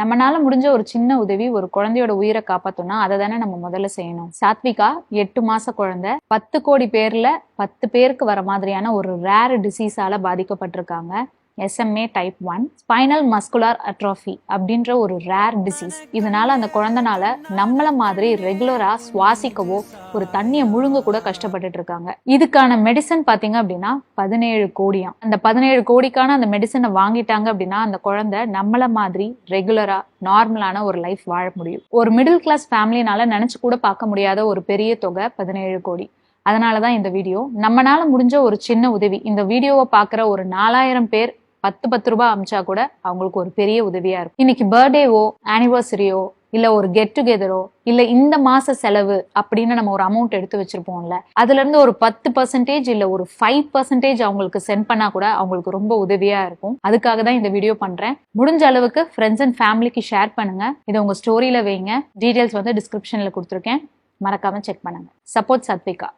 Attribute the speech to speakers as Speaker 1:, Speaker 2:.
Speaker 1: நம்மனால முடிஞ்ச ஒரு சின்ன உதவி ஒரு குழந்தையோட உயிரை காப்பாத்தோம்னா அதை தானே நம்ம முதல்ல செய்யணும். சாத்விகா எட்டு மாச குழந்தை. பத்து கோடி பேர்ல பத்து பேருக்கு வர மாதிரியான ஒரு ரேர் டிசீஸால பாதிக்கப்பட்டிருக்காங்க. SMA type one spinal muscular atrophy அப்படின்ற ஒரு ரேர் டிசீஸ் இதனால அந்த குழந்தைனால நம்மள மாதிரி ரெகுலரா சுவாசிக்கவோ ஒரு தண்ணியை முழுங்க கூட கஷ்டப்பட்டுட்டு இருக்காங்க. இதுக்கான மெடிசன் பாத்தீங்க அப்படின்னா பதினேழு கோடியாம். அந்த பதினேழு கோடிக்கான அந்த மெடிசனை வாங்கிட்டாங்க அப்படின்னா அந்த குழந்தை நம்மள மாதிரி ரெகுலரா நார்மலான ஒரு லைஃப் வாழ முடியும். ஒரு மிடில் கிளாஸ் ஃபேமிலினால நினைச்சு கூட பார்க்க முடியாத ஒரு பெரிய தொகை பதினேழு கோடி. அதனாலதான் இந்த வீடியோ நம்மனால முடிஞ்ச ஒரு சின்ன உதவி. இந்த வீடியோவை பார்க்குற ஒரு நாலாயிரம் பேர் பத்து பத்து ரூபாய் அமிச்சா கூட அவங்களுக்கு ஒரு பெரிய உதவியா இருக்கும். இன்னைக்கு பர்த்டேவோ ஆனிவர்சரியோ இல்ல ஒரு கெட் டுகெதரோ இல்ல இந்த மாச செலவு அப்படின்னு நம்ம ஒரு அமௌண்ட் எடுத்து வச்சிருப்போம்ல அதுல இருந்து ஒரு பத்து பர்சன்டேஜ் இல்ல ஒரு ஃபைவ் பர்சன்டேஜ் அவங்களுக்கு சென்ட் பண்ணா கூட அவங்களுக்கு ரொம்ப உதவியா இருக்கும். அதுக்காக தான் இந்த வீடியோ பண்றேன். முடிஞ்ச அளவுக்கு ஃப்ரெண்ட்ஸ் அண்ட் ஃபேமிலிக்கு ஷேர் பண்ணுங்க. இதை உங்க ஸ்டோரியில வைங்க. டீடைல்ஸ் வந்து டிஸ்கிரிப்ஷன்ல கொடுத்துருக்கேன். மறக்காம செக் பண்ணுங்க. சப்போர்ட் சத்விகா.